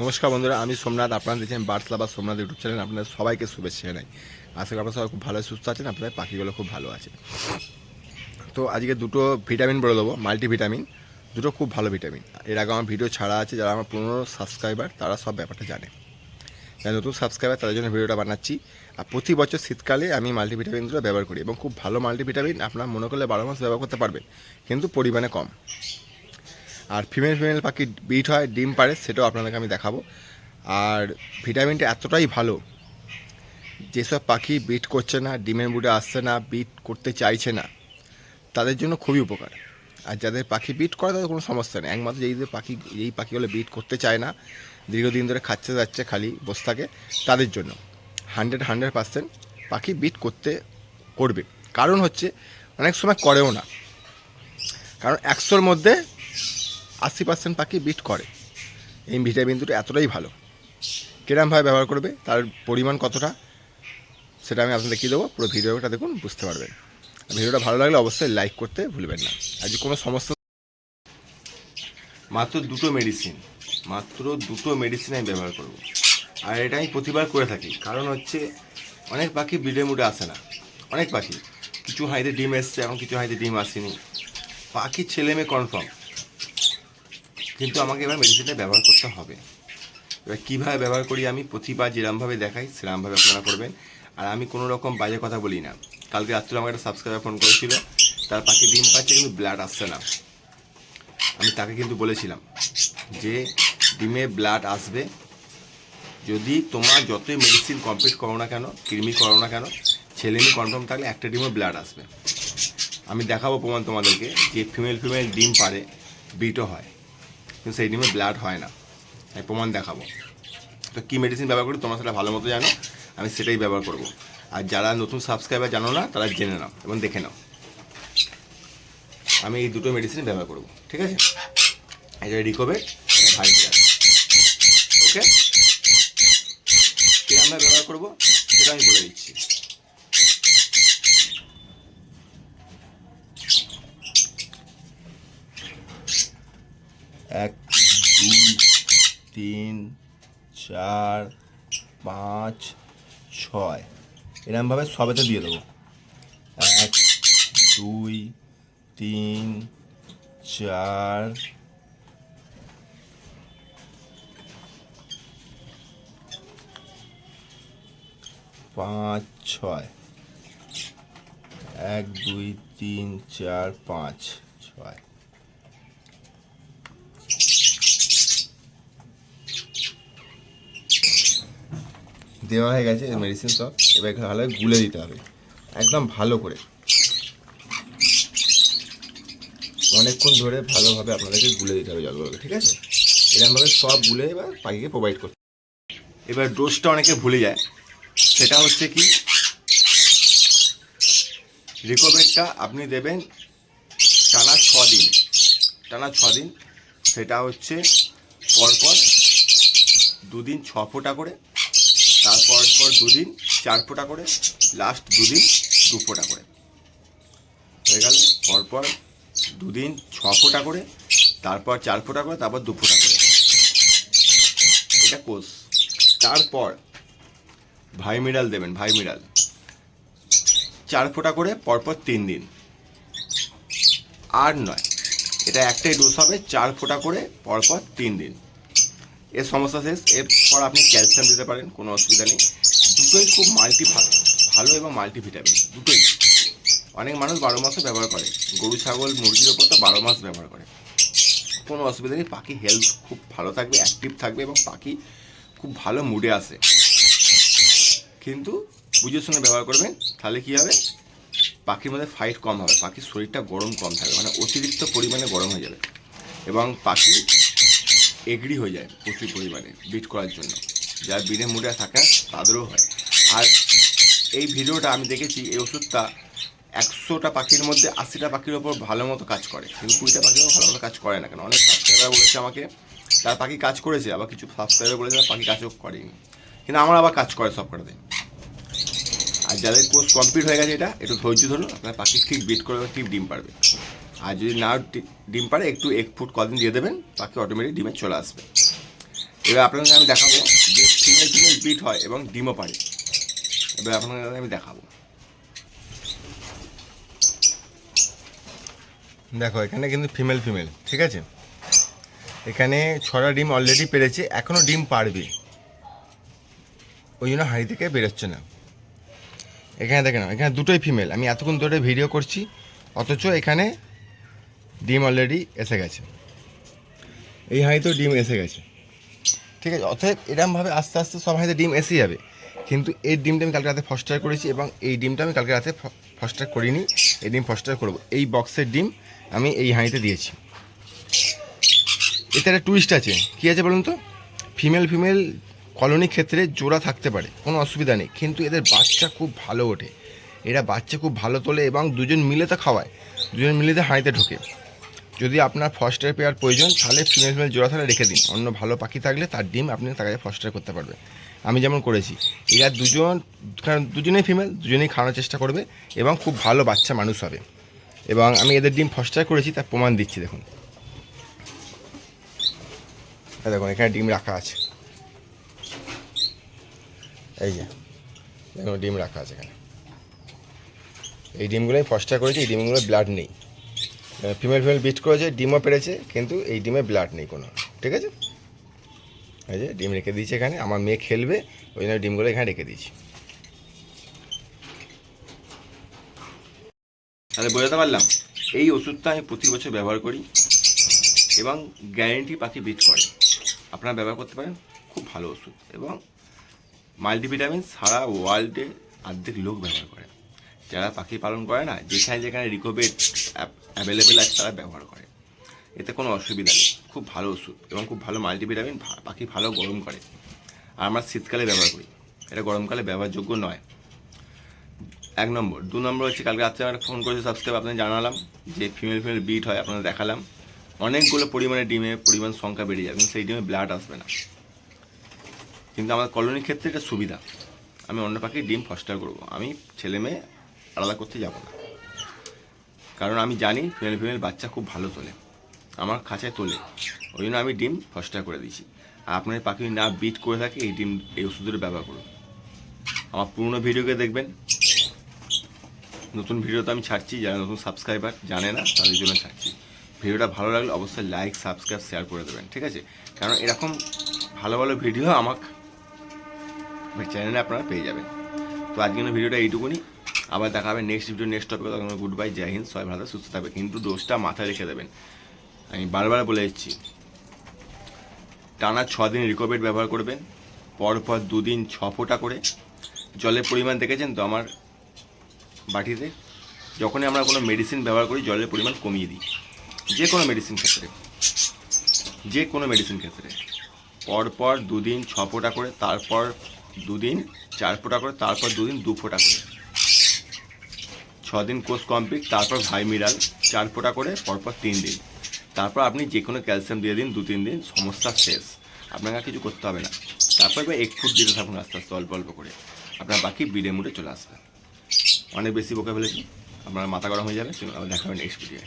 নমস্কার বন্ধুরা, আমি সোমনাথ, আপনারা দেখছেন বার্সলা বা সোমনাথ ইউটিউব চ্যানেল। আপনাদের সবাইকে শুভেচ্ছা জানাই। আশা করি আপনারা সবাই খুব ভালো, সুস্থ আছেন, আপনাদের পাখিগুলো খুব ভালো আছে। তো আজকে দুটো ভিটামিন বলে দেবো, মাল্টিভিটামিন। দুটো খুব ভালো ভিটামিন। এর আগে আমার ভিডিও ছাড়া আছে, যারা আমার পুরনো সাবস্ক্রাইবার, তারা সব ব্যাপারটা জানে। যারা নতুন সাবস্ক্রাইবার, তাদের জন্য ভিডিওটা বানাচ্ছি। আর প্রতি বছর শীতকালে আমি মাল্টিভিটামিন দুটো ব্যবহার করি এবং খুব ভালো মাল্টিভিটামিন আপনার মনে করলে বারো মাস ব্যবহার করতে পারবেন, কিন্তু পরিমাণে কম। আর ফিমেল ফিমেল পাখি বিট হয়, ডিম পারে সেটাও আপনাদেরকে আমি দেখাবো। আর ভিটামিনটা এতটাই ভালো, যেসব পাখি বিট করছে না, ডিমের বুটে আসছে না বিট করতে চাইছে না, তাদের জন্য খুবই উপকার। আর যাদের পাখি বিট করে, তাদের কোনো সমস্যা নেই। একমাত্র যেই পাখি, যেই পাখিগুলো বিট করতে চায় না, দীর্ঘদিন ধরে খাচ্ছে যাচ্ছে খালি বসে থাকে, তাদের জন্য। হান্ড্রেড হান্ড্রেড পার্সেন্ট পাখি বিট করতে করবে। কারণ হচ্ছে, অনেক সময় করেও না। কারণ একশোর মধ্যে আশি পার্সেন্ট পাখি বিট করে। এই ভিটামিন দুটো এতটাই ভালো। কিরমভাবে ব্যবহার করবে, তার পরিমাণ কতটা, সেটা আমি আপনাদের দেখিয়ে দেবো। পুরো ভিডিওটা দেখুন, বুঝতে পারবেন। ভিডিওটা ভালো লাগলে অবশ্যই লাইক করতে ভুলবেন না। আর যদি কোনো সমস্যা মাত্র দুটো মেডিসিন মাত্র দুটো মেডিসিন আমি ব্যবহার করব। আর এটা আমি প্রতিবার করে থাকি। কারণ হচ্ছে, অনেক পাখি ব্রিডের মুডে আসে না। অনেক পাখি, কিছু হাইতে ডিম এসছে এখন কিছু হাইতে ডিম আসেনি। পাখি ছেলে মেয়ে কনফার্ম কিন্তু আমাকে এবার মেডিসিনটা ব্যবহার করতে হবে। এবার কীভাবে ব্যবহার করি আমি? প্রতিবার যেরমভাবে দেখাই সেরমভাবে আপনারা করবেন। আর আমি কোনো রকম বাজে কথা বলি না। কালকে রাত্রে আমাকে একটা সাবস্ক্রাইবার ফোন করেছিল। তার পাখি ডিম পাচ্ছে কিন্তু ব্লাড আসছে না। আমি তাকে কিন্তু বলেছিলাম যে, ডিমে ব্লাড আসবে। যদি তোমার যতই মেডিসিন কমপ্লিট করো না কেন, কৃমি করো না কেন, ছেলে মেয়ে কনফার্ম থাকলে একটা ডিমে ব্লাড আসবে। আমি দেখাবো প্রমাণ তোমাদেরকে যে ফিমেল ফিমেল ডিম পারে, বিটও হয়। কিন্তু সেই ডিমে ব্লাড হয় না। আমি প্রমাণ দেখাবো। তো কী মেডিসিন ব্যবহার করি, তোমরা সেটা ভালো মতো জানো, আমি সেটাই ব্যবহার করব। আর যারা নতুন সাবস্ক্রাইবার জানো না, তারা জেনে নাও এবং দেখে নাও। আমি এই দুটো মেডিসিন ব্যবহার করব, ঠিক আছে? এটা রিকোভেট ভাইটাল ওকে কে আমরা ব্যবহার করব, সেটা আমি বলে দিচ্ছি। এক, দুই, তিন, চার, পাঁচ, ছয়। এরমভাবে সবেতে দিয়ে দেবো। এক, দুই, তিন, চার, পাঁচ, ছয়। এক, দুই, তিন, চার, পাঁচ, ছয়। দেওয়া হয়ে গেছে মেডিসিন সব। এবার এখানে ভালো গুলে দিতে হবে। একদম ভালো করে। অনেকক্ষণ ধরে ভালোভাবে আপনাদেরকে গুলে দিতে হবে জলগুলোকে, ঠিক আছে? এরকমভাবে সব গুলে এবার পাখিকে প্রোভাইড করতে এবার ডোজটা অনেকে ভুলে যায়। সেটা হচ্ছে কি? রিকোভেটটা আপনি দেবেন টানা ছ দিন টানা ছ দিন সেটা হচ্ছে পরপর দুদিন ছ ফোঁটা করে তারপর পর দুদিন চার ফোঁটা করে লাস্ট দুদিন দু ফোঁটা করে। হয়ে গেল পরপর দুদিন ছ ফোঁটা করে, তারপর চার ফোঁটা করে, তারপর দু ফোঁটা করে। এটা কোর্স তারপর ভাইমিরাল দেবেন ভাইমিরাল চার ফোঁটা করে পরপর তিন দিন। আর নয়, এটা একটাই ডোজ হবে, চার ফোঁটা করে পরপর তিন দিন। এর সমস্যা শেষ। এরপর আপনি ক্যালসিয়াম দিতে পারেন, কোনো অসুবিধা নেই। দুটোই খুব মাল্টি ভালো এবং মাল্টিভিটামিন দুটোই। অনেক মানুষ বারো মাসও ব্যবহার করে। গরু, ছাগল, মুরগির ওপর তো বারো মাস ব্যবহার করে। কোনো অসুবিধা নেই পাখি হেলথ খুব ভালো থাকবে অ্যাক্টিভ থাকবে এবং পাখি খুব ভালো মুডে আসে কিন্তু বুঝে শুনে ব্যবহার করবেন, তাহলে কী হবে? পাখির মধ্যে ফাইট কম হবে, পাখির শরীরটা গরম কম থাকবে মানে অতিরিক্ত পরিমাণে গরম হয়ে যাবে। এবং পাখি এগ্রি হয়ে যায় প্রচুর পরিমাণে বিট করার জন্য। যারা বিনের মুডে থাকে তাদেরও হয়। আর এই ভিডিওটা আমি দেখেছি, এই ওষুধটা একশোটা পাখির মধ্যে আশিটা পাখির ওপর ভালো মতো কাজ করে। কিন্তু কুড়িটা পাখির ওপর ভালো মতো কাজ করে না কেন? অনেক সাবস্ক্রাইবার বলেছে আমাকে, তার পাখি কাজ করেছে। আবার কিছু সাবস্ক্রাইবার বলেছে, তার পাখি কাজও করেনি। কিন্তু আমার আবার কাজ করে সব কটাতে আর যাদের কোর্স কমপ্লিট হয়ে গেছে এটা, একটু ধৈর্য ধরুন, আপনার পাখি ঠিক বিট করে ঠিক ডিম পারবে আর যদি না ডিম পারে একটু এক ফুট কদিন দিয়ে দেবেন, বাকি অটোমেটিক ডিমে চলে আসবে। এবার আপনাদের আমি দেখাবো যে ফিমেল ফিমেল বিট হয় এবং ডিমও পারে এবার আপনাদের আমি দেখাবো। দেখো, এখানে কিন্তু ফিমেল ফিমেল ঠিক আছে? এখানে ছটা ডিম অলরেডি পেরেছে এখনও ডিম পারবে ওই জন্য হাঁড়ি থেকে বেরোচ্ছে না। এখানে দেখে নাও, এখানে দুটোই ফিমেল আমি এতক্ষণ ধরে ভিডিও করছি, অথচ এখানে ডিম অলরেডি এসে গেছে। এই হাঁড়িতেও ডিম এসে গেছে। ঠিক আছে, অতএব এরমভাবে আস্তে আস্তে সব হাঁড়িতে ডিম এসে যাবে। কিন্তু এই ডিমটা আমি কালকে রাতে ফস্টার করেছি এবং এই ডিমটা আমি কালকে রাতে ফস্টার করিনি, এই ডিম ফস্টার করব। এই বক্সের ডিম আমি এই হাঁড়িতে দিয়েছি। এতে একটা টুইস্ট আছে। কী আছে বলুন তো? ফিমেল ফিমেল কলোনি ক্ষেত্রে জোড়া থাকতে পারে, কোনো অসুবিধা নেই। কিন্তু এদের বাচ্চা খুব ভালো ওঠে। এরা বাচ্চা খুব ভালো তোলে এবং দুজন মিলে তো খাওয়ায়। দুজন মিলে তো হাঁড়িতে ঢোকে। যদি আপনার ফস্টার পেয়ার প্রয়োজন, তাহলে ফিমেল ফিমেল জোড়া তাহলে রেখে দিন। অন্য ভালো পাখি থাকলে তার ডিম আপনি তার কাছে ফস্টার করতে পারবেন। আমি যেমন করেছি, এরা দুজন, কারণ দুজনেই ফিমেল দুজনেই খাওয়ানোর চেষ্টা করবে এবং খুব ভালো বাচ্চা মানুষ হবে। এবং আমি এদের ডিম ফস্টার করেছি, তার প্রমাণ দিচ্ছি, দেখুন। দেখুন, এখানে ডিম রাখা আছে। এই যে, দেখুন, ডিম রাখা আছে এখানে। এই ডিমগুলোই ফস্টার করেছি, এই ডিমগুলো ব্লাড নেই। ফিমেল ফিমেল বিট করেছে, ডিমও পেরেছে, কিন্তু এই ডিমে ব্লাড নেই কোনো। ঠিক আছে? এই যে ডিম রেখে দিয়েছি এখানে, আমার মেয়ে খেলবে, ওই জন্য ডিমগুলো এখানে রেখে দিয়েছি। তাহলে বোঝাতে পারলাম, এই ওষুধটা আমি প্রতি বছর ব্যবহার করি এবং গ্যারেন্টি পাখি বিট করে। আপনারা ব্যবহার করতে পারেন, খুব ভালো ওষুধ এবং মাল্টিভিটামিন সারা ওয়ার্ল্ডে অর্ধেক লোক ব্যবহার করে। যারা পাখি পালন করে না, যেখানে যেখানে রিকোভেট অ্যাভেলেবেল আছে তারা ব্যবহার করে। এতে কোনো অসুবিধা নেই। খুব ভালো ওষুধ এবং খুব ভালো মাল্টিভিটামিন পাখি ভালো গরম করে। আর আমরা শীতকালে ব্যবহার করি। এটা গরমকালে ব্যবহারযোগ্য নয়। এক নম্বর। দু নম্বর হচ্ছে কালকে রাত্রে আমরা ফোন করেছি সাবস্ক্রাইব আপনাদের জানালাম যে ফিমেল ফিমেল বিট হয়, আপনাদের দেখালাম। অনেকগুলো পরিমাণে ডিমে পরিমাণ সংখ্যা বেড়ে যাবে সেই ডিমে ব্লাড আসবে না। কিন্তু আমার কলোনির ক্ষেত্রে এটা সুবিধা। আমি অন্য পাখির ডিম ফস্টার করব। আমি ছেলে মেয়ে আলাদা করতে যাব না। কারণ আমি জানি ফিমেল ফিমেল বাচ্চা খুব ভালো তোলে। আমার খাঁচায় তোলে। ওই জন্য আমি ডিম ফস্টার করে দিয়েছি। আর আপনার পাখি না বিট করে থাকে, এই ডিম, এই ওষুধের ব্যবহার করুন। আমার পুরনো ভিডিওকে দেখবেন। নতুন ভিডিও তো আমি ছাড়ছি, যারা নতুন সাবস্ক্রাইবার জানে না, তাদের জন্য ছাড়ছি। ভিডিওটা ভালো লাগলে অবশ্যই লাইক সাবস্ক্রাইব শেয়ার করে দেবেন, ঠিক আছে? কারণ এরকম ভালো ভালো ভিডিও আমার চ্যানেলে আপনারা পেয়ে যাবেন। তো আজকের ভিডিওটা এইটুকুনি। আবার দেখা হবে নেক্সট ভিডিও নেক্সট টপিকে তখন গুড বাই জয় হিন্দ, সবাই ভালো সুস্থ থাকবে কিন্তু দোষটা মাথায় রেখে দেবেন। আমি বারবার বলে দিচ্ছি টানা ছ দিন রিকোভেট ব্যবহার করবেন, পরপর দুদিন ছ ফোঁটা করে। জলের পরিমাণ দেখেছেন তো আমার বাটিতে? যখনই আমরা কোনো মেডিসিন ব্যবহার করি, জলের পরিমাণ কমিয়ে দিই। যে কোনো মেডিসিন ক্ষেত্রে। যে কোনো মেডিসিন ক্ষেত্রে। পরপর দুদিন ছ ফোঁটা করে, তারপর দুদিন চার ফোঁটা করে, তারপর দুদিন দু ফোঁটা করে। দিন কোর্স কমপ্লিট, তারপর ভাই মিরাল, চার ফোটা করে, পরপর তিন দিন। তারপর আপনি যে কোনো ক্যালসিয়াম দিয়ে দিন দু তিন দিন, সমস্যা শেষ। আপনাকে কিছু করতে হবে না। তারপর এবার এক ফুট দিতে থাকুন আস্তে আস্তে, অল্প অল্প করে। আপনার বাকি বিডে মুডে চলে আসবে। অনেক বেশি বোকা ফেলেছি আপনার মাথা গরম হয়ে যাবে। চলুন, আবার নেক্সট ভিডিও